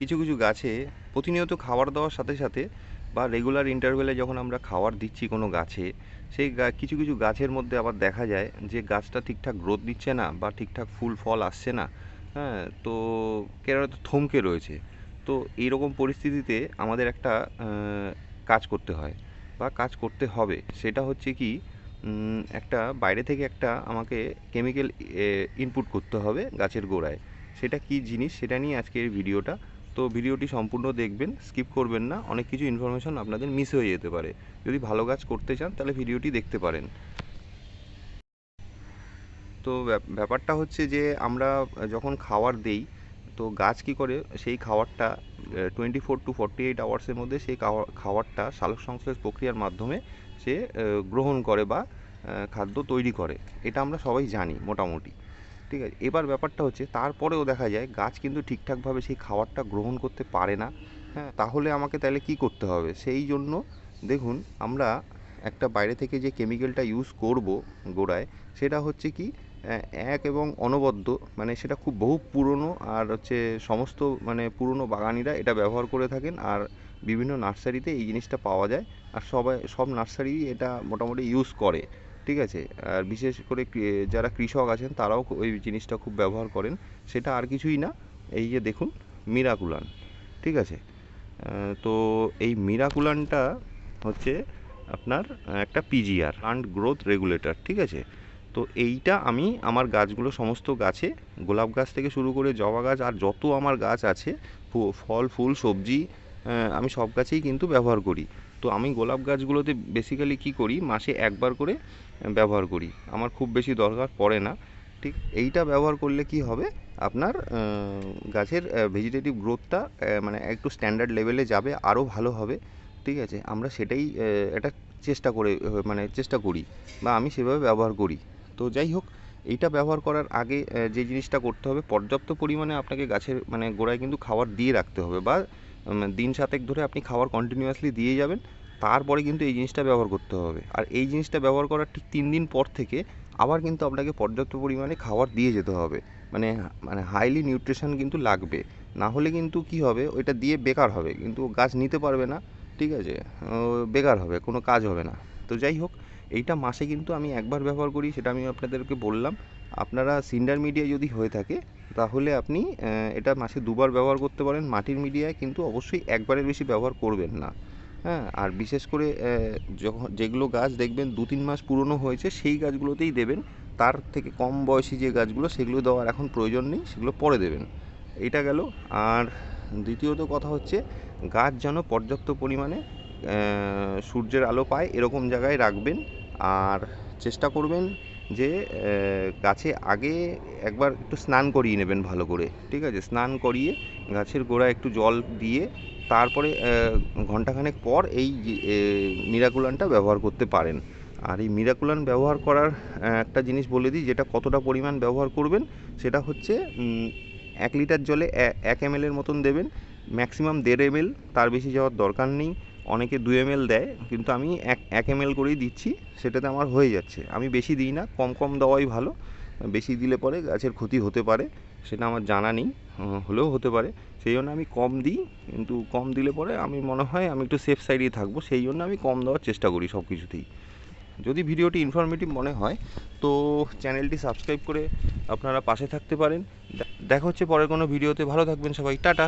কিছু কিছু গাছে প্রতিনিয়ত খাবার দেওয়ার সাথে সাথে বা রেগুলার ইন্টারভেলে যখন আমরা খাবার দিচ্ছি কোনো গাছে, সেই কিছু কিছু গাছের মধ্যে আবার দেখা যায় যে গাছটা ঠিকঠাক গ্রোথ দিচ্ছে না বা ঠিকঠাক ফুল, ফল আসছে না। হ্যাঁ তো কেন থমকে রয়েছে। তো এইরকম পরিস্থিতিতে আমাদের একটা কাজ করতে হয় বা কাজ করতে হবে। সেটা হচ্ছে কি একটা বাইরে থেকে একটা আমাকে কেমিক্যাল ইনপুট করতে হবে গাছের গোড়ায়। সেটা কি জিনিস সেটা নিয়ে আজকের ভিডিওটা তো ভিডিওটি সম্পূর্ণ দেখবেন, স্কিপ করবেন না, অনেক কিছু ইনফরমেশন আপনাদের মিস হয়ে যেতে পারে। যদি ভালো কাজ করতে চান, তাহলে ভিডিওটি দেখতে পারেন। তো ব্যাপারটা হচ্ছে যে, আমরা যখন খাবার দেই, তো গাছ কি করে, সেই খাওয়ারটা twenty four to forty eight আওয়ার্সের মধ্যে সেই খাওয়া- খাবারটা সালোক সংশ্লেষ প্রক্রিয়ার মাধ্যমে সে গ্রহণ করে বা খাদ্য তৈরি করে। এটা আমরা সবাই জানি মোটামুটি। ঠিক আছে। এবার ব্যাপারটা হচ্ছে, তারপরেও দেখা যায় গাছ কিন্তু ঠিকঠাকভাবে সেই খাবারটা গ্রহণ করতে পারে না। হ্যাঁ তাহলে আমাকে তাহলে কি করতে হবে? সেই জন্য দেখুন, আমরা একটা বাইরে থেকে যে কেমিক্যালটা ইউজ করব গোড়ায়, সেটা হচ্ছে কি এক এবং অনবদ্য মানে সেটা খুব বহু পুরনো আর হচ্ছে সমস্ত মানে পুরনো বাগানিরা এটা ব্যবহার করে থাকেন আর বিভিন্ন নার্সারিতে এই জিনিসটা পাওয়া যায়। আর সবাই, সব নার্সারি এটা মোটামুটি ইউজ করে। ঠিক আছে? আর বিশেষ করে যারা কৃষক আছেন, তারাও ওই জিনিসটা খুব ব্যবহার করেন। সেটা আর কিছুই না। এই যে দেখুন, মিরাকুলান। ঠিক আছে? তো এই মিরাকুলানটা হচ্ছে আপনার একটা পিজিআর প্লান্ট গ্রোথ রেগুলেটর ঠিক আছে? তো এইটা আমি আমার গাছগুলো, সমস্ত গাছে, গোলাপ গাছ থেকে শুরু করে জবা গাছ, আর যত আমার গাছ আছে ফল, ফুল, সবজি আমি সব গাছেই কিন্তু ব্যবহার করি। তো আমি গোলাপ গাছগুলোতে বেসিক্যালি কি করি? মাসে একবার করে ব্যবহার করি। আমার খুব বেশি দরকার পড়ে না। ঠিক এইটা ব্যবহার করলে কি হবে? আপনার গাছের ভেজিটেটিভ গ্রোথটা মানে একটু স্ট্যান্ডার্ড লেভেলে যাবে আরও ভালো হবে। ঠিক আছে? আমরা সেটাই এটা চেষ্টা করে মানে চেষ্টা করি বা আমি সেভাবে ব্যবহার করি। তো যাই হোক, এইটা ব্যবহার করার আগে যে জিনিসটা করতে হবে, পর্যাপ্ত পরিমাণে আপনাকে গাছের মানে গোড়ায় কিন্তু খাবার দিয়ে রাখতে হবে বা দিন সাতেক ধরে আপনি খাবার কন্টিনিউয়াসলি দিয়ে যাবেন, তারপরে কিন্তু এই জিনিসটা ব্যবহার করতে হবে। আর এই জিনিসটা ব্যবহার করার ঠিক তিন দিন পর থেকে আবার কিন্তু আপনাকে পর্যাপ্ত পরিমাণে খাবার দিয়ে যেতে হবে। মানে মানে হাইলি নিউট্রিশন কিন্তু লাগবে। না হলে কিন্তু কি হবে? ওইটা দিয়ে বেকার হবে। কিন্তু গাছ নিতে পারবে না, ঠিক আছে? বেকার হবে, কোনো কাজ হবে না। তো যাই হোক এইটা মাসে কিন্তু আমি একবার ব্যবহার করি, সেটা আমি আপনাদেরকে বললাম। আপনারা সিন্ডার মিডিয়া যদি হয়ে থাকে, তাহলে আপনি এটা মাসে দুবার ব্যবহার করতে পারেন মাটির মিডিয়ায়, কিন্তু অবশ্যই একবারের বেশি ব্যবহার করবেন না। হ্যাঁ আর বিশেষ করে যখন যেগুলো গাছ দেখবেন দু তিন মাস পুরনো হয়েছে, সেই গাছগুলোতেই দেবেন। তার থেকে কম বয়সী যে গাছগুলো, সেগুলো দেওয়ার এখন প্রয়োজন নেই, সেগুলো পরে দেবেন। এটা গেল। আর দ্বিতীয়ত কথা হচ্ছে, গাছ যেন পর্যাপ্ত পরিমাণে সূর্যের আলো পায়, এরকম জায়গায় রাখবেন। আর চেষ্টা করবেন যে গাছে আগে একবার একটু স্নান করিয়ে নেবেন ভালো করে, ঠিক আছে? স্নান করিয়ে গাছের গোড়ায় একটু জল দিয়ে তারপরে ঘন্টাখানেক পর এই মিরাকুলানটা ব্যবহার করতে পারেন। আর এই মিরাকুলান ব্যবহার করার একটা জিনিস বলে দিই, যেটা কতটা পরিমাণ ব্যবহার করবেন, সেটা হচ্ছে এক লিটার জলে এক এম মতন দেবেন, ম্যাক্সিমাম দেড় এম তার বেশি যাওয়ার দরকার নেই। অনেকে দু এম দেয়, কিন্তু আমি এক এক এম করেই দিচ্ছি, সেটাতে আমার হয়ে যাচ্ছে। আমি বেশি দিই না, কম কম দেওয়াই ভালো। বেশি দিলে পরে গাছের ক্ষতি হতে পারে, সেটা আমার জানা নেই হলেও হতে পারে। সেই জন্য আমি কম দিই, কিন্তু কম দিলে পরে আমি মনে হয় আমি একটু সেফ সাইডেই থাকব, সেই জন্য আমি কম দেওয়ার চেষ্টা করি সব কিছুতেই যদি ভিডিওটি ইনফরমেটিভ মনে হয়, তো চ্যানেলটি সাবস্ক্রাইব করে আপনারা পাশে থাকতে পারেন। দেখা হচ্ছে পরের কোনো ভিডিওতে। ভালো থাকবেন সবাই। টাটা!